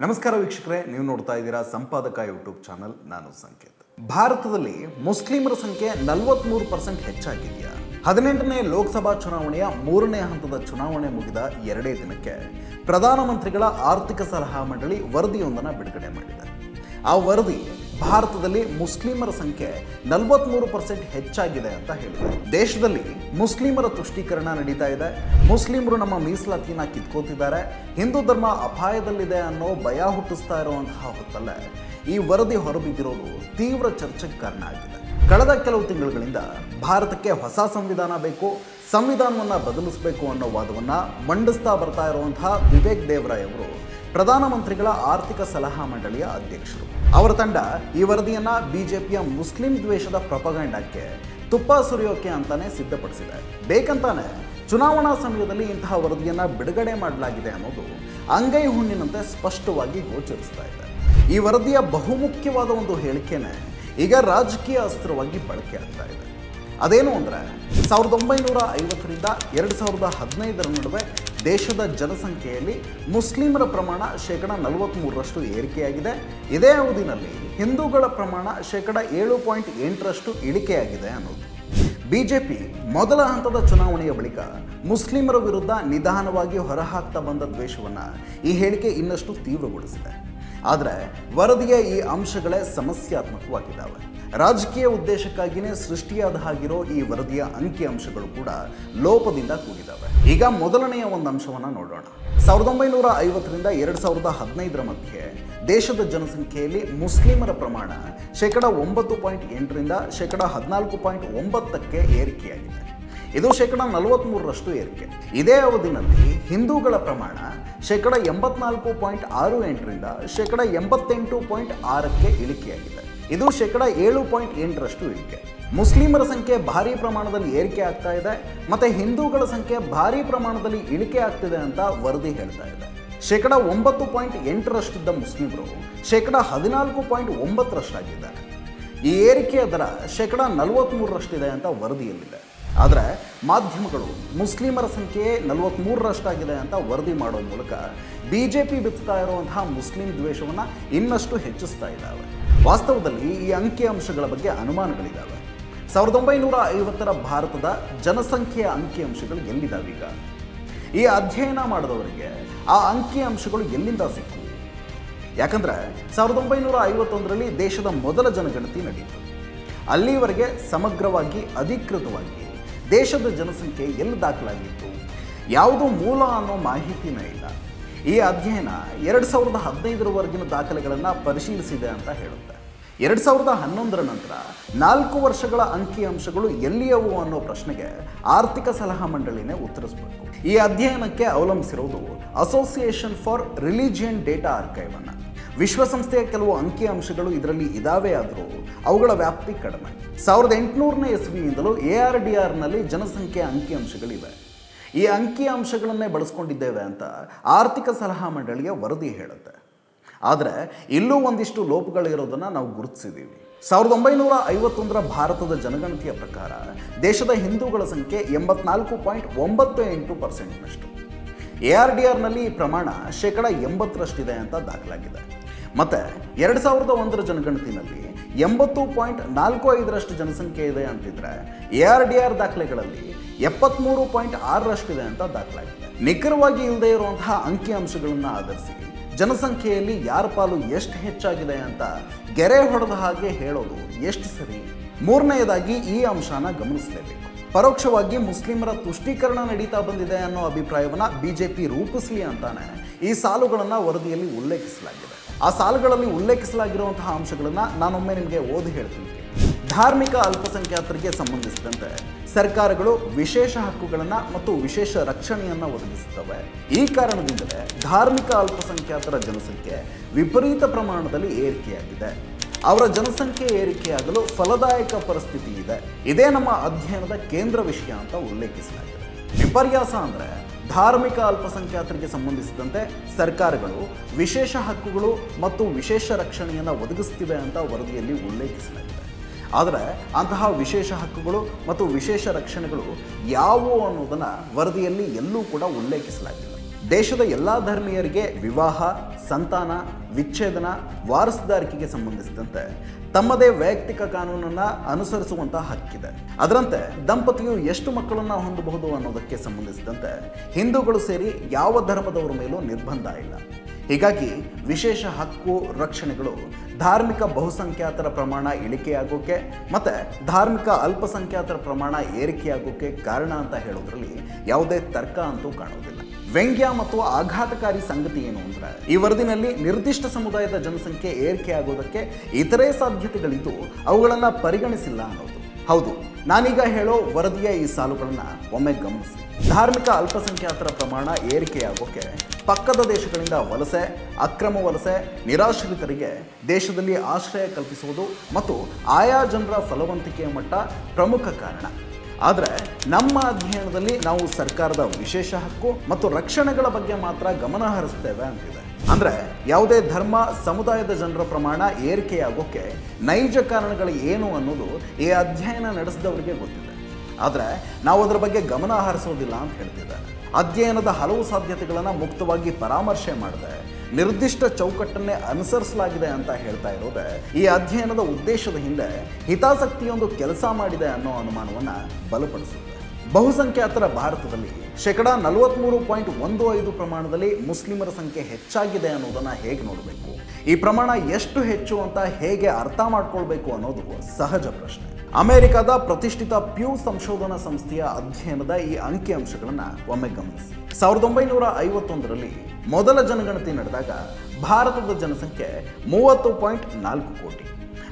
ನಮಸ್ಕಾರ ವೀಕ್ಷಕರೇ, ನೀವು ನೋಡ್ತಾ ಇದ್ದೀರಾ ಸಂಪಾದಕ ಯೂಟ್ಯೂಬ್ ಚಾನಲ್ ನಾನು ಸಂಕೇತ್. ಭಾರತದಲ್ಲಿ ಮುಸ್ಲಿಮರ ಸಂಖ್ಯೆ ನಲವತ್ಮೂರು ಪರ್ಸೆಂಟ್ ಹೆಚ್ಚಾಗಿದೆಯಾ? ಹದಿನೆಂಟನೇ ಲೋಕಸಭಾ ಚುನಾವಣೆಯ ಮೂರನೇ ಹಂತದ ಚುನಾವಣೆ ಮುಗಿದ ಎರಡೇ ದಿನಕ್ಕೆ ಪ್ರಧಾನಮಂತ್ರಿಗಳ ಆರ್ಥಿಕ ಸಲಹಾ ಮಂಡಳಿ ವರದಿಯೊಂದನ್ನು ಬಿಡುಗಡೆ ಮಾಡಿದೆ. ಆ ವರದಿ ಭಾರತದಲ್ಲಿ ಮುಸ್ಲಿಮರ ಸಂಖ್ಯೆ ನಲವತ್ಮೂರು ಪರ್ಸೆಂಟ್ ಹೆಚ್ಚಾಗಿದೆ ಅಂತ ಹೇಳಿದೆ ದೇಶದಲ್ಲಿ ಮುಸ್ಲಿಮರ ತುಷ್ಟೀಕರಣ ನಡೀತಾ ಇದೆ. ಮುಸ್ಲಿಮರು ನಮ್ಮ ಮೀಸಲಾತಿನ ಕಿತ್ಕೋತಿದ್ದಾರೆ. ಹಿಂದೂ ಧರ್ಮ ಅಪಾಯದಲ್ಲಿದೆ ಅನ್ನೋ ಭಯ ಹುಟ್ಟಿಸ್ತಾ ಇರುವಂತಹ ಹೊತ್ತಲ್ಲೇ ಈ ವರದಿ ಹೊರಬಿದ್ದಿರೋದು ತೀವ್ರ ಚರ್ಚೆಗೆ ಕಾರಣ ಆಗಿದೆ. ಕಳೆದ ಕೆಲವು ತಿಂಗಳುಗಳಿಂದ ಭಾರತಕ್ಕೆ ಹೊಸ ಸಂವಿಧಾನ ಬೇಕು, ಸಂವಿಧಾನವನ್ನು ಬದಲಿಸಬೇಕು ಅನ್ನೋ ವಾದವನ್ನು ಮಂಡಿಸ್ತಾ ಬರ್ತಾ ಇರುವಂತಹ ವಿವೇಕ್ ದೇವರಾಯ್ ಅವರು ಪ್ರಧಾನಮಂತ್ರಿಗಳ ಆರ್ಥಿಕ ಸಲಹಾ ಮಂಡಳಿಯ ಅಧ್ಯಕ್ಷರು. ಅವರ ತಂಡ ಈ ವರದಿಯನ್ನ ಬಿಜೆಪಿಯ ಮುಸ್ಲಿಂ ದ್ವೇಷದ ಪ್ರಪಗಂಡಕ್ಕೆ ತುಪ್ಪ ಸುರಿಯೋಕೆ ಅಂತಾನೆ ಸಿದ್ಧಪಡಿಸಿದೆ. ಬೇಕಂತಾನೆ ಚುನಾವಣಾ ಸಮಯದಲ್ಲಿ ಇಂತಹ ವರದಿಯನ್ನ ಬಿಡುಗಡೆ ಮಾಡಲಾಗಿದೆ ಅನ್ನೋದು ಅಂಗೈ ಹುಣ್ಣಿನಂತೆ ಸ್ಪಷ್ಟವಾಗಿ ಗೋಚರಿಸ್ತಾ ಇದೆ. ಈ ವರದಿಯ ಬಹುಮುಖ್ಯವಾದ ಒಂದು ಹೇಳಿಕೆನೇ ಈಗ ರಾಜಕೀಯ ಅಸ್ತ್ರವಾಗಿ ಬಳಕೆ ಆಗ್ತಾ ಇದೆ. ಅದೇನು ಅಂದರೆ, ಸಾವಿರದ ಒಂಬೈನೂರ ಐವತ್ತರಿಂದ ಎರಡು ಸಾವಿರದ ಹದಿನೈದರ ನಡುವೆ ದೇಶದ ಜನಸಂಖ್ಯೆಯಲ್ಲಿ ಮುಸ್ಲಿಮರ ಪ್ರಮಾಣ ಶೇಕಡ ನಲವತ್ತ್ಮೂರರಷ್ಟು ಏರಿಕೆಯಾಗಿದೆ. ಇದೇ ಅವಧಿನಲ್ಲಿ ಹಿಂದೂಗಳ ಪ್ರಮಾಣ ಶೇಕಡ ಏಳು ಪಾಯಿಂಟ್ ಎಂಟರಷ್ಟು ಇಳಿಕೆಯಾಗಿದೆ ಅನ್ನೋದು. ಬಿಜೆಪಿ ಮೊದಲ ಹಂತದ ಚುನಾವಣೆಯ ಬಳಿಕ ಮುಸ್ಲಿಮರ ವಿರುದ್ಧ ನಿಧಾನವಾಗಿ ಹೊರಹಾಕ್ತಾ ಬಂದ ದ್ವೇಷವನ್ನು ಈ ಹೇಳಿಕೆ ಇನ್ನಷ್ಟು ತೀವ್ರಗೊಳಿಸಿದೆ. ಆದರೆ ವರದಿಯ ಈ ಅಂಶಗಳೇ ಸಮಸ್ಯಾತ್ಮಕವಾಗಿದ್ದಾವೆ. ರಾಜಕೀಯ ಉದ್ದೇಶಕ್ಕಾಗಿಯೇ ಸೃಷ್ಟಿಯಾದ ಹಾಗಿರೋ ಈ ವರದಿಯ ಅಂಕಿ ಅಂಶಗಳು ಕೂಡ ಲೋಪದಿಂದ ಕೂಡಿದ್ದಾವೆ. ಈಗ ಮೊದಲನೆಯ ಒಂದು ಅಂಶವನ್ನು ನೋಡೋಣ. ಸಾವಿರದ ಒಂಬೈನೂರ ಐವತ್ತರಿಂದ ಎರಡು ಸಾವಿರದ ಹದಿನೈದರ ಮಧ್ಯೆ ದೇಶದ ಜನಸಂಖ್ಯೆಯಲ್ಲಿ ಮುಸ್ಲಿಮರ ಪ್ರಮಾಣ ಶೇಕಡ ಒಂಬತ್ತು ಪಾಯಿಂಟ್ ಎಂಟರಿಂದ ಶೇಕಡ ಹದಿನಾಲ್ಕು ಪಾಯಿಂಟ್ ಒಂಬತ್ತಕ್ಕೆ ಏರಿಕೆಯಾಗಿದೆ. ಇದು ಶೇಕಡ ನಲವತ್ತ್ಮೂರರಷ್ಟು ಏರಿಕೆ. ಇದೇ ಅವಧಿನಲ್ಲಿ ಹಿಂದೂಗಳ ಪ್ರಮಾಣ ಶೇಕಡ ಎಂಬತ್ನಾಲ್ಕು ಪಾಯಿಂಟ್ ಆರು ಎಂಟರಿಂದ ಶೇಕಡ ಎಂಬತ್ತೆಂಟು ಪಾಯಿಂಟ್ ಆರಕ್ಕೆ ಇಳಿಕೆಯಾಗಿದೆ. ಇದು ಶೇಕಡ ಏಳು ಪಾಯಿಂಟ್ ಎಂಟರಷ್ಟು ಇಳಿಕೆ. ಮುಸ್ಲಿಮರ ಸಂಖ್ಯೆ ಭಾರಿ ಪ್ರಮಾಣದಲ್ಲಿ ಏರಿಕೆ ಆಗ್ತಾ ಇದೆ ಮತ್ತೆ ಹಿಂದೂಗಳ ಸಂಖ್ಯೆ ಭಾರೀ ಪ್ರಮಾಣದಲ್ಲಿ ಇಳಿಕೆ ಆಗ್ತಿದೆ ಅಂತ ವರದಿ ಹೇಳ್ತಾ ಇದೆ. ಶೇಕಡ ಒಂಬತ್ತು ಪಾಯಿಂಟ್ ಎಂಟರಷ್ಟಿದ್ದ ಮುಸ್ಲಿಮರು ಶೇಕಡ ಹದಿನಾಲ್ಕು ಪಾಯಿಂಟ್ ಒಂಬತ್ತರಷ್ಟಾಗಿದ್ದಾರೆ. ಈ ಏರಿಕೆಯ ದರ ಶೇಕಡ ನಲವತ್ತ್ಮೂರರಷ್ಟಿದೆ ಅಂತ ವರದಿಯಲ್ಲಿದೆ. ಆದರೆ ಮಾಧ್ಯಮಗಳು ಮುಸ್ಲಿಮರ ಸಂಖ್ಯೆ ನಲವತ್ತ್ಮೂರರಷ್ಟಾಗಿದೆ ಅಂತ ವರದಿ ಮಾಡೋ ಮೂಲಕ ಬಿ ಜೆ ಪಿ ಬಿತ್ತುತ್ತಾ ಇರುವಂತಹ ಮುಸ್ಲಿಂ ದ್ವೇಷವನ್ನು ಇನ್ನಷ್ಟು ಹೆಚ್ಚಿಸ್ತಾ ಇದ್ದಾವೆ. ವಾಸ್ತವದಲ್ಲಿ ಈ ಅಂಕಿ ಅಂಶಗಳ ಬಗ್ಗೆ ಅನುಮಾನಗಳಿದ್ದಾವೆ. ಸಾವಿರದ ಒಂಬೈನೂರ ಐವತ್ತರ ಭಾರತದ ಜನಸಂಖ್ಯೆಯ ಅಂಕಿ ಅಂಶಗಳು ಈಗ? ಈ ಅಧ್ಯಯನ ಮಾಡಿದವರಿಗೆ ಆ ಅಂಕಿ ಅಂಶಗಳು ಎಲ್ಲಿಂದ ಸಿಕ್ಕು? ಯಾಕಂದ್ರೆ ಸಾವಿರದ ಒಂಬೈನೂರ ಐವತ್ತೊಂದರಲ್ಲಿ ದೇಶದ ಮೊದಲ ಜನಗಣತಿ ನಡೆಯಿತು. ಅಲ್ಲಿವರೆಗೆ ಸಮಗ್ರವಾಗಿ, ಅಧಿಕೃತವಾಗಿ ದೇಶದ ಜನಸಂಖ್ಯೆ ಎಲ್ಲಿ ದಾಖಲಾಗಿತ್ತು? ಯಾವುದು ಮೂಲ ಅನ್ನೋ ಮಾಹಿತಿನೇ ಇಲ್ಲ. ಈ ಅಧ್ಯಯನ ಎರಡು ಸಾವಿರದ ಹದಿನೈದರವರೆಗಿನ ದಾಖಲೆಗಳನ್ನು ಪರಿಶೀಲಿಸಿದೆ ಅಂತ ಹೇಳುತ್ತೆ. ಎರಡು ಸಾವಿರದ ಹನ್ನೊಂದರ ನಂತರ ನಾಲ್ಕು ವರ್ಷಗಳ ಅಂಕಿ ಅಂಶಗಳು ಎಲ್ಲಿಯವು ಅನ್ನೋ ಪ್ರಶ್ನೆಗೆ ಆರ್ಥಿಕ ಸಲಹಾ ಮಂಡಳಿನೇ ಉತ್ತರಿಸಬೇಕು. ಈ ಅಧ್ಯಯನಕ್ಕೆ ಅವಲಂಬಿಸಿರುವುದು ಅಸೋಸಿಯೇಷನ್ ಫಾರ್ ರಿಲಿಜಿಯನ್ ಡೇಟಾ ಅನ್ನ. ವಿಶ್ವಸಂಸ್ಥೆಯ ಕೆಲವು ಅಂಕಿ ಅಂಶಗಳು ಇದರಲ್ಲಿ ಇದಾವೆ ಆದರೂ ಅವುಗಳ ವ್ಯಾಪ್ತಿ ಕಡಿಮೆ. ಸಾವಿರದ ಎಂಟುನೂರನೇ ಇಸ್ವಿಯಿಂದಲೂ ಎ ಆರ್ ಡಿ ಆರ್ನಲ್ಲಿ ಜನಸಂಖ್ಯೆಯ ಅಂಕಿ ಅಂಶಗಳಿವೆ. ಈ ಅಂಕಿ ಅಂಶಗಳನ್ನೇ ಬಳಸ್ಕೊಂಡಿದ್ದೇವೆ ಅಂತ ಆರ್ಥಿಕ ಸಲಹಾ ಮಂಡಳಿಗೆ ವರದಿ ಹೇಳುತ್ತೆ. ಆದರೆ ಇಲ್ಲೂ ಒಂದಿಷ್ಟು ಲೋಪಗಳಿರೋದನ್ನು ನಾವು ಗುರುತಿಸಿದ್ದೀವಿ ಸಾವಿರದ ಒಂಬೈನೂರ ಐವತ್ತೊಂದರ ಭಾರತದ ಜನಗಣತಿಯ ಪ್ರಕಾರ ದೇಶದ ಹಿಂದೂಗಳ ಸಂಖ್ಯೆ ಎಂಬತ್ನಾಲ್ಕು ಪಾಯಿಂಟ್ ಒಂಬತ್ತು ಎಂಟು ಪರ್ಸೆಂಟ್ನಷ್ಟು. ಎ ಆರ್ ಡಿ ಆರ್ನಲ್ಲಿ ಈ ಪ್ರಮಾಣ ಶೇಕಡ ಎಂಬತ್ತರಷ್ಟಿದೆ ಅಂತ ದಾಖಲಾಗಿದೆ. ಮತ್ತು ಎರಡು ಸಾವಿರದ ಒಂದರ ಜನಗಣತಿನಲ್ಲಿ ಎಂಬತ್ತು ಪಾಯಿಂಟ್ ನಾಲ್ಕು ಐದರಷ್ಟು ಜನಸಂಖ್ಯೆ ಇದೆ ಅಂತಿದ್ರೆ ಎ ಆರ್ ಡಿ ಆರ್ ದಾಖಲೆಗಳಲ್ಲಿ ಎಪ್ಪತ್ತ್ಮೂರು ಪಾಯಿಂಟ್ ಆರರಷ್ಟಿದೆ ಅಂತ ದಾಖಲಾಗಿದೆ. ನಿಖರವಾಗಿ ಇಲ್ಲದೆ ಇರುವಂತಹ ಅಂಕಿ ಅಂಶಗಳನ್ನು ಆಧರಿಸಿ ಜನಸಂಖ್ಯೆಯಲ್ಲಿ ಯಾರ ಪಾಲು ಎಷ್ಟು ಹೆಚ್ಚಾಗಿದೆ ಅಂತ ಗೆರೆ ಹೊಡೆದ ಹಾಗೆ ಹೇಳೋದು ಎಷ್ಟು ಸರಿ? ಮೂರನೆಯದಾಗಿ ಈ ಅಂಶನ ಗಮನಿಸಲೇಬೇಕು. ಪರೋಕ್ಷವಾಗಿ ಮುಸ್ಲಿಮರ ತುಷ್ಟೀಕರಣ ನಡೀತಾ ಬಂದಿದೆ ಅನ್ನೋ ಅಭಿಪ್ರಾಯವನ್ನ ಬಿಜೆಪಿ ರೂಪಿಸಲಿ ಅಂತಾನೆ ಈ ಸಾಲುಗಳನ್ನು ವರದಿಯಲ್ಲಿ ಉಲ್ಲೇಖಿಸಲಾಗಿದೆ. ಆ ಸಾಲುಗಳಲ್ಲಿ ಉಲ್ಲೇಖಿಸಲಾಗಿರುವಂತಹ ಅಂಶಗಳನ್ನು ನಾನೊಮ್ಮೆ ನಿಮಗೆ ಓದಿ ಹೇಳ್ತೀನಿ. ಧಾರ್ಮಿಕ ಅಲ್ಪಸಂಖ್ಯಾತರಿಗೆ ಸಂಬಂಧಿಸಿದಂತೆ ಸರ್ಕಾರಗಳು ವಿಶೇಷ ಹಕ್ಕುಗಳನ್ನು ಮತ್ತು ವಿಶೇಷ ರಕ್ಷಣೆಯನ್ನು ಒದಗಿಸುತ್ತವೆ. ಈ ಕಾರಣದಿಂದಲೇ ಧಾರ್ಮಿಕ ಅಲ್ಪಸಂಖ್ಯಾತರ ಜನಸಂಖ್ಯೆ ವಿಪರೀತ ಪ್ರಮಾಣದಲ್ಲಿ ಏರಿಕೆಯಾಗಿದೆ. ಅವರ ಜನಸಂಖ್ಯೆ ಏರಿಕೆಯಾಗಲು ಫಲದಾಯಕ ಪರಿಸ್ಥಿತಿ ಇದೆ. ಇದೇ ನಮ್ಮ ಅಧ್ಯಯನದ ಕೇಂದ್ರ ವಿಷಯ ಅಂತ ಉಲ್ಲೇಖಿಸಲಾಗಿದೆ. ವಿಪರ್ಯಾಸ ಅಂದರೆ ಧಾರ್ಮಿಕ ಅಲ್ಪಸಂಖ್ಯಾತರಿಗೆ ಸಂಬಂಧಿಸಿದಂತೆ ಸರ್ಕಾರಗಳು ವಿಶೇಷ ಹಕ್ಕುಗಳು ಮತ್ತು ವಿಶೇಷ ರಕ್ಷಣೆಯನ್ನು ಒದಗಿಸ್ತಿವೆ ಅಂತ ವರದಿಯಲ್ಲಿ ಉಲ್ಲೇಖಿಸಲಾಗಿದೆ. ಆದರೆ ಅಂತಹ ವಿಶೇಷ ಹಕ್ಕುಗಳು ಮತ್ತು ವಿಶೇಷ ರಕ್ಷಣೆಗಳು ಯಾವುವು ಅನ್ನೋದನ್ನು ವರದಿಯಲ್ಲಿ ಎಲ್ಲೂ ಕೂಡ ಉಲ್ಲೇಖಿಸಲಾಗಿಲ್ಲ. ದೇಶದ ಎಲ್ಲ ಧರ್ಮೀಯರಿಗೆ ವಿವಾಹ, ಸಂತಾನ ವಿಚ್ಛೇದನ ವಾರಸುದಾರಿಕೆಗೆ ಸಂಬಂಧಿಸಿದಂತೆ ತಮ್ಮದೇ ವೈಯಕ್ತಿಕ ಕಾನೂನನ್ನು ಅನುಸರಿಸುವಂತಹ ಹಕ್ಕಿದೆ. ಅದರಂತೆ ದಂಪತಿಯು ಎಷ್ಟು ಮಕ್ಕಳನ್ನು ಹೊಂದಬಹುದು ಅನ್ನೋದಕ್ಕೆ ಸಂಬಂಧಿಸಿದಂತೆ ಹಿಂದೂಗಳು ಸೇರಿ ಯಾವ ಧರ್ಮದವರ ಮೇಲೂ ನಿರ್ಬಂಧ ಇಲ್ಲ. ಹೀಗಾಗಿ ವಿಶೇಷ ಹಕ್ಕು ರಕ್ಷಣೆಗಳು ಧಾರ್ಮಿಕ ಬಹುಸಂಖ್ಯಾತರ ಪ್ರಮಾಣ ಇಳಿಕೆಯಾಗೋಕೆ ಮತ್ತು ಧಾರ್ಮಿಕ ಅಲ್ಪಸಂಖ್ಯಾತರ ಪ್ರಮಾಣ ಏರಿಕೆಯಾಗೋಕೆ ಕಾರಣ ಅಂತ ಹೇಳೋದ್ರಲ್ಲಿ ಯಾವುದೇ ತರ್ಕ ಅಂತೂ ಕಾಣೋದಿಲ್ಲ. ವ್ಯಂಗ್ಯ ಮತ್ತು ಆಘಾತಕಾರಿ ಸಂಗತಿ ಏನು ಅಂದ್ರೆ, ಈ ವರದಿನಲ್ಲಿ ನಿರ್ದಿಷ್ಟ ಸಮುದಾಯದ ಜನಸಂಖ್ಯೆ ಏರಿಕೆ ಆಗೋದಕ್ಕೆ ಇತರೆ ಸಾಧ್ಯತೆಗಳಿದ್ದು ಅವುಗಳನ್ನು ಪರಿಗಣಿಸಿಲ್ಲ ಅನ್ನೋದು. ಹೌದು ನಾನೀಗ ಹೇಳೋ ವರದಿಯ ಈ ಸಾಲುಗಳನ್ನು ಒಮ್ಮೆ ಗಮನಿಸಿ. ಧಾರ್ಮಿಕ ಅಲ್ಪಸಂಖ್ಯಾತರ ಪ್ರಮಾಣ ಏರಿಕೆಯಾಗೋಕೆ ಪಕ್ಕದ ದೇಶಗಳಿಂದ ವಲಸೆ, ಅಕ್ರಮ ವಲಸೆ, ನಿರಾಶ್ರಿತರಿಗೆ ದೇಶದಲ್ಲಿ ಆಶ್ರಯ ಕಲ್ಪಿಸುವುದು ಮತ್ತು ಆಯಾ ಜನರ ಫಲವಂತಿಕೆಯ ಮಟ್ಟ ಪ್ರಮುಖ ಕಾರಣ. ಆದರೆ ನಮ್ಮ ಅಧ್ಯಯನದಲ್ಲಿ ನಾವು ಸರ್ಕಾರದ ವಿಶೇಷ ಹಕ್ಕು ಮತ್ತು ರಕ್ಷಣೆಗಳ ಬಗ್ಗೆ ಮಾತ್ರ ಗಮನ ಹರಿಸ್ತೇವೆ ಅಂತಿದೆ. ಅಂದ್ರೆ ಯಾವುದೇ ಧರ್ಮ ಸಮುದಾಯದ ಜನರ ಪ್ರಮಾಣ ಏರಿಕೆಯಾಗೋಕ್ಕೆ ನೈಜ ಕಾರಣಗಳು ಏನು ಅನ್ನೋದು ಈ ಅಧ್ಯಯನ ನಡೆಸಿದವರಿಗೆ ಗೊತ್ತಿದೆ. ಆದರೆ ನಾವು ಅದರ ಬಗ್ಗೆ ಗಮನ ಹರಿಸೋದಿಲ್ಲ ಅಂತ ಹೇಳ್ತಿದ್ದಾರೆ. ಅಧ್ಯಯನದ ಹಲವು ಸಾಧ್ಯತೆಗಳನ್ನು ಮುಕ್ತವಾಗಿ ಪರಾಮರ್ಶೆ ಮಾಡಿದೆ, ನಿರ್ದಿಷ್ಟ ಚೌಕಟ್ಟನ್ನೇ ಅನುಸರಿಸಲಾಗಿದೆ ಅಂತ ಹೇಳ್ತಾ ಇರೋದೇ ಈ ಅಧ್ಯಯನದ ಉದ್ದೇಶದ ಹಿಂದೆ ಹಿತಾಸಕ್ತಿಯೊಂದು ಕೆಲಸ ಮಾಡಿದೆ ಅನ್ನೋ ಅನುಮಾನವನ್ನು ಬಲಪಡಿಸುತ್ತೆ. ಬಹುಸಂಖ್ಯಾತರ ಭಾರತದಲ್ಲಿ ಶೇಕಡ ನಲವತ್ತ್ಮೂರು ಪಾಯಿಂಟ್ ಒಂದು ಐದು ಪ್ರಮಾಣದಲ್ಲಿ ಮುಸ್ಲಿಮರ ಸಂಖ್ಯೆ ಹೆಚ್ಚಾಗಿದೆ ಅನ್ನೋದನ್ನು ಹೇಗೆ ನೋಡಬೇಕು? ಈ ಪ್ರಮಾಣ ಎಷ್ಟು ಹೆಚ್ಚು ಅಂತ ಹೇಗೆ ಅರ್ಥ ಮಾಡ್ಕೊಳ್ಬೇಕು ಅನ್ನೋದು ಸಹಜ ಪ್ರಶ್ನೆ. ಅಮೆರಿಕದ ಪ್ರತಿಷ್ಠಿತ ಪ್ಯೂ ಸಂಶೋಧನಾ ಸಂಸ್ಥೆಯ ಅಧ್ಯಯನದ ಈ ಅಂಕಿಅಂಶಗಳನ್ನು ಒಮ್ಮೆ ಗಮನಿಸಿ. ಸಾವಿರದ ಒಂಬೈನೂರ ಐವತ್ತೊಂದರಲ್ಲಿ ಮೊದಲ ಜನಗಣತಿ ನಡೆದಾಗ ಭಾರತದ ಜನಸಂಖ್ಯೆ ಮೂವತ್ತು ಪಾಯಿಂಟ್ ನಾಲ್ಕು ಕೋಟಿ.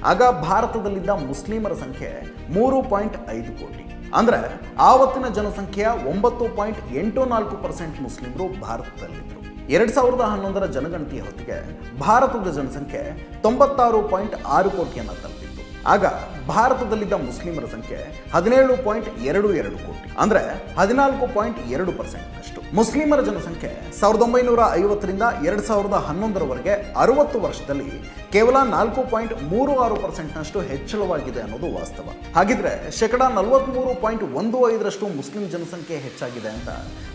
ಆಗ ಭಾರತದಲ್ಲಿದ್ದ ಮುಸ್ಲಿಮರ ಸಂಖ್ಯೆ ಮೂರು ಪಾಯಿಂಟ್ ಐದು ಕೋಟಿ. ಅಂದ್ರೆ ಆವತ್ತಿನ ಜನಸಂಖ್ಯೆಯ ಒಂಬತ್ತು ಪಾಯಿಂಟ್ ಎಂಟು ನಾಲ್ಕು ಪರ್ಸೆಂಟ್ ಮುಸ್ಲಿಮರು ಭಾರತದಲ್ಲಿದ್ದರು ಎರಡ್ ಸಾವಿರದ ಹನ್ನೊಂದರ ಜನಗಣತಿಯ ಹೊತ್ತಿಗೆ ಭಾರತದ ಜನಸಂಖ್ಯೆ ತೊಂಬತ್ತಾರು ಪಾಯಿಂಟ್ ಆರು ಕೋಟಿಯನ್ನು ತಲುಪಿತ್ತು ಆಗ ಭಾರತದಲ್ಲಿದ್ದ ಮುಸ್ಲಿಮರ ಸಂಖ್ಯೆ ಹದಿನೇಳು ಪಾಯಿಂಟ್ ಎರಡು ಎರಡು ಕೋಟಿ. ಅಂದ್ರೆ ಹದಿನಾಲ್ಕು ಪಾಯಿಂಟ್ ಎರಡು ಪರ್ಸೆಂಟ್ ಅಷ್ಟು. ಮುಸ್ಲಿಮರ ಜನಸಂಖ್ಯೆ ಸಾವಿರದ ಒಂಬೈನೂರ ಐವತ್ತರಿಂದ ಎರಡ್ ಸಾವಿರದ ಹನ್ನೊಂದರವರೆಗೆ ಅರವತ್ತು ವರ್ಷದಲ್ಲಿ ಕೇವಲ ನಾಲ್ಕು ಪಾಯಿಂಟ್ ಮೂರು ಆರು ಪರ್ಸೆಂಟ್ನಷ್ಟು ಹೆಚ್ಚಳವಾಗಿದೆ ಅನ್ನೋದು ವಾಸ್ತವ. ಹಾಗಿದ್ರೆ ಶೇಕಡ ನಲವತ್ತ್ಮೂರು ಪಾಯಿಂಟ್ ಒಂದು ಐದರಷ್ಟು ಮುಸ್ಲಿಂ ಜನಸಂಖ್ಯೆ ಹೆಚ್ಚಾಗಿದೆ ಅಂತ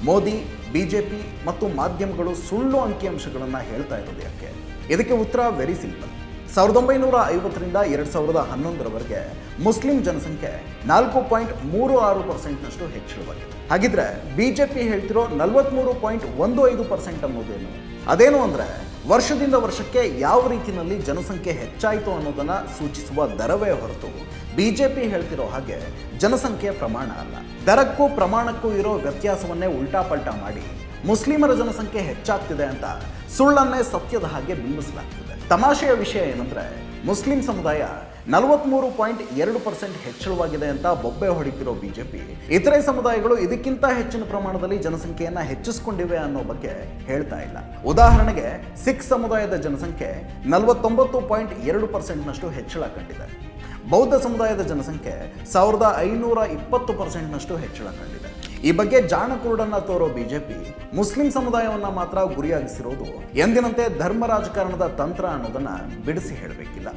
ಮೋದಿ, ಬಿಜೆಪಿ ಮತ್ತು ಮಾಧ್ಯಮಗಳು ಸುಳ್ಳು ಅಂಕಿಅಂಶಗಳನ್ನು ಹೇಳ್ತಾ ಇರೋದು ಯಾಕೆ? ಇದಕ್ಕೆ ಉತ್ತರ ವೆರಿ ಸಿಂಪಲ್ ಸಾವಿರದ ಒಂಬೈನೂರ ಐವತ್ತರಿಂದ ಎರಡು ಸಾವಿರದ ಹನ್ನೊಂದರವರೆಗೆ ಮುಸ್ಲಿಂ ಜನಸಂಖ್ಯೆ ನಾಲ್ಕು ಪಾಯಿಂಟ್ ಮೂರು ಆರು ಪರ್ಸೆಂಟ್ನಷ್ಟು ಹೆಚ್ಚಳವಾಗಿದೆ. ಹಾಗಿದ್ರೆ ಬಿಜೆಪಿ ಹೇಳ್ತಿರೋ ನಲವತ್ತ್ಮೂರು ಪಾಯಿಂಟ್ ಒಂದು ಐದು ಪರ್ಸೆಂಟ್ ಅನ್ನೋದೇನು? ಅದೇನು ಅಂದರೆ ವರ್ಷದಿಂದ ವರ್ಷಕ್ಕೆ ಯಾವ ರೀತಿಯಲ್ಲಿ ಜನಸಂಖ್ಯೆ ಹೆಚ್ಚಾಯಿತು ಅನ್ನೋದನ್ನು ಸೂಚಿಸುವ ದರವೇ ಹೊರತು ಬಿಜೆಪಿ ಹೇಳ್ತಿರೋ ಹಾಗೆ ಜನಸಂಖ್ಯೆ ಪ್ರಮಾಣ ಅಲ್ಲ. ದರಕ್ಕೂ ಪ್ರಮಾಣಕ್ಕೂ ಇರೋ ವ್ಯತ್ಯಾಸವನ್ನೇ ಉಲ್ಟಾಪಲ್ಟಾ ಮಾಡಿ ಮುಸ್ಲಿಮರ ಜನಸಂಖ್ಯೆ ಹೆಚ್ಚಾಗ್ತಿದೆ ಅಂತ ಸುಳ್ಳನ್ನೇ ಸತ್ಯದ ಹಾಗೆ ಬಿಂಬಿಸಲಾಗ್ತದೆ. ತಮಾಷೆಯ ವಿಷಯ ಏನಂದ್ರೆ, ಮುಸ್ಲಿಂ ಸಮುದಾಯ ನಲವತ್ಮೂರು ಪಾಯಿಂಟ್ ಎರಡು ಪರ್ಸೆಂಟ್ ಹೆಚ್ಚಳವಾಗಿದೆ ಅಂತ ಬೊಬ್ಬೆ ಹೊಡಿತಿರೋ ಬಿಜೆಪಿ, ಇತರೆ ಸಮುದಾಯಗಳು ಇದಕ್ಕಿಂತ ಹೆಚ್ಚಿನ ಪ್ರಮಾಣದಲ್ಲಿ ಜನಸಂಖ್ಯೆಯನ್ನ ಹೆಚ್ಚಿಸಿಕೊಂಡಿವೆ ಅನ್ನೋ ಬಗ್ಗೆ ಹೇಳ್ತಾ ಇಲ್ಲ. ಉದಾಹರಣೆಗೆ, ಸಿಖ್ ಸಮುದಾಯದ ಜನಸಂಖ್ಯೆ ನಲವತ್ತೊಂಬತ್ತು ಪಾಯಿಂಟ್ ಎರಡು ಪರ್ಸೆಂಟ್ನಷ್ಟು ಹೆಚ್ಚಳ ಕಂಡಿದೆ. ಬೌದ್ಧ ಸಮುದಾಯದ ಜನಸಂಖ್ಯೆ ಸಾವಿರದ ಐನೂರ ಇಪ್ಪತ್ತು ಪರ್ಸೆಂಟ್ನಷ್ಟು ಹೆಚ್ಚಳ ಕಂಡಿದೆ. ಈ ಬಗ್ಗೆ ಜಾಣ ಕುರುಡನ್ನ ತೋರೋ ಬಿಜೆಪಿ ಮುಸ್ಲಿಂ ಸಮುದಾಯವನ್ನ ಮಾತ್ರ ಗುರಿಯಾಗಿಸಿರೋದು ಎಂದಿನಂತೆ ಧರ್ಮ ರಾಜಕಾರಣದ ತಂತ್ರ ಅನ್ನೋದನ್ನ ಬಿಡಿಸಿ ಹೇಳಬೇಕಿಲ್ಲ.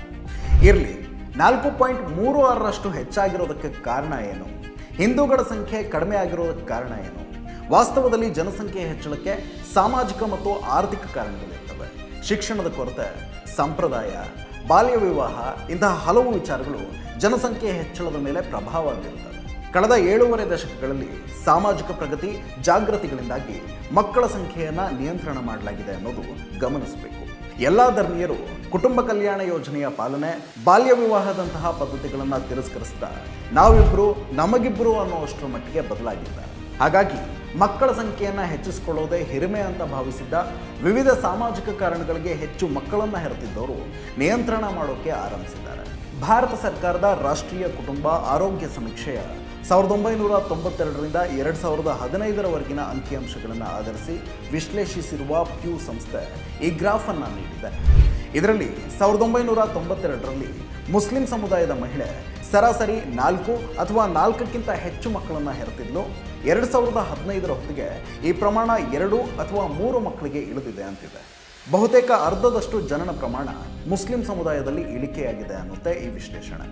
ಇರಲಿ, ನಾಲ್ಕು ಪಾಯಿಂಟ್ ಮೂರು ಆರರಷ್ಟು ಹೆಚ್ಚಾಗಿರೋದಕ್ಕೆ ಕಾರಣ ಏನು? ಹಿಂದೂಗಳ ಸಂಖ್ಯೆ ಕಡಿಮೆ ಆಗಿರೋದಕ್ಕೆ ಕಾರಣ ಏನು? ವಾಸ್ತವದಲ್ಲಿ ಜನಸಂಖ್ಯೆ ಹೆಚ್ಚಳಕ್ಕೆ ಸಾಮಾಜಿಕ ಮತ್ತು ಆರ್ಥಿಕ ಕಾರಣಗಳಿರ್ತವೆ ಶಿಕ್ಷಣದ ಕೊರತೆ, ಸಂಪ್ರದಾಯ, ಬಾಲ್ಯ ವಿವಾಹ, ಇಂತಹ ಹಲವು ವಿಚಾರಗಳು ಜನಸಂಖ್ಯೆ ಹೆಚ್ಚಳದ ಮೇಲೆ ಪ್ರಭಾವ ಬೀರುತ್ತವೆ. ಕಳೆದ ಏಳೂವರೆ ದಶಕಗಳಲ್ಲಿ ಸಾಮಾಜಿಕ ಪ್ರಗತಿ, ಜಾಗೃತಿಗಳಿಂದಾಗಿ ಮಕ್ಕಳ ಸಂಖ್ಯೆಯನ್ನು ನಿಯಂತ್ರಣ ಮಾಡಲಾಗಿದೆ ಅನ್ನೋದು ಗಮನಿಸಬೇಕು. ಎಲ್ಲ ಧರ್ಮೀಯರು ಕುಟುಂಬ ಕಲ್ಯಾಣ ಯೋಜನೆಯ ಪಾಲನೆ, ಬಾಲ್ಯ ವಿವಾಹದಂತಹ ಪದ್ಧತಿಗಳನ್ನು ತಿರಸ್ಕರಿಸ್ತಾ ನಾವಿಬ್ಬರು ನಮಗಿಬ್ಬರು ಅನ್ನುವಷ್ಟರ ಮಟ್ಟಿಗೆ ಬದಲಾಗಿದ್ದಾರೆ ಹಾಗಾಗಿ ಮಕ್ಕಳ ಸಂಖ್ಯೆಯನ್ನು ಹೆಚ್ಚಿಸಿಕೊಳ್ಳೋದೇ ಹಿರಿಮೆ ಅಂತ ಭಾವಿಸಿದ್ದ ವಿವಿಧ ಸಾಮಾಜಿಕ ಕಾರಣಗಳಿಗೆ ಹೆಚ್ಚು ಮಕ್ಕಳನ್ನು ಹೆರೆತಿದ್ದವರು ನಿಯಂತ್ರಣ ಮಾಡೋಕೆ ಆರಂಭಿಸಿದ್ದಾರೆ. ಭಾರತ ಸರ್ಕಾರದ ರಾಷ್ಟ್ರೀಯ ಕುಟುಂಬ ಆರೋಗ್ಯ ಸಮೀಕ್ಷೆಯ ಸಾವಿರದ ಒಂಬೈನೂರ ತೊಂಬತ್ತೆರಡರಿಂದ ಎರಡು ಸಾವಿರದ ಹದಿನೈದರವರೆಗಿನ ಅಂಕಿಅಂಶಗಳನ್ನು ಆಧರಿಸಿ ವಿಶ್ಲೇಷಿಸಿರುವ ಪ್ಯೂ ಸಂಸ್ಥೆ ಈ ಗ್ರಾಫನ್ನು ನೀಡಿದೆ. ಇದರಲ್ಲಿ ಸಾವಿರದ ಒಂಬೈನೂರ ತೊಂಬತ್ತೆರಡರಲ್ಲಿ ಮುಸ್ಲಿಂ ಸಮುದಾಯದ ಮಹಿಳೆ ಸರಾಸರಿ ನಾಲ್ಕು ಅಥವಾ ನಾಲ್ಕಕ್ಕಿಂತ ಹೆಚ್ಚು ಮಕ್ಕಳನ್ನು ಹೆರತಿದ್ಲು. ಎರಡು ಸಾವಿರದ ಹದಿನೈದರ ಹೊತ್ತಿಗೆ ಈ ಪ್ರಮಾಣ ಎರಡು ಅಥವಾ ಮೂರು ಮಕ್ಕಳಿಗೆ ಇಳಿದಿದೆ ಅಂತಿದೆ. ಬಹುತೇಕ ಅರ್ಧದಷ್ಟು ಜನನ ಪ್ರಮಾಣ ಮುಸ್ಲಿಂ ಸಮುದಾಯದಲ್ಲಿ ಇಳಿಕೆಯಾಗಿದೆ ಅನ್ನುತ್ತೆ ಈ ವಿಶ್ಲೇಷಣೆ.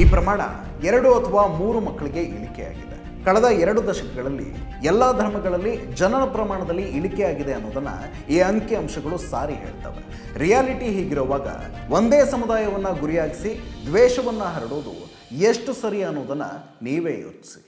ಈ ಪ್ರಮಾಣ ಎರಡು ಅಥವಾ ಮೂರು ಮಕ್ಕಳಿಗೆ ಇಳಿಕೆಯಾಗಿದೆ. ಕಳೆದ ಎರಡು ದಶಕಗಳಲ್ಲಿ ಎಲ್ಲ ಧರ್ಮಗಳಲ್ಲಿ ಜನನ ಪ್ರಮಾಣದಲ್ಲಿ ಇಳಿಕೆಯಾಗಿದೆ ಅನ್ನೋದನ್ನು ಈ ಅಂಕಿ ಅಂಶಗಳು ಸಾರಿ ಹೇಳ್ತವೆ. ರಿಯಾಲಿಟಿ ಹೀಗಿರುವಾಗ ಒಂದೇ ಸಮುದಾಯವನ್ನು ಗುರಿಯಾಗಿಸಿ ದ್ವೇಷವನ್ನು ಹರಡೋದು ಎಷ್ಟು ಸರಿ ಅನ್ನೋದನ್ನು ನೀವೇ ಯೋಚಿಸಿ.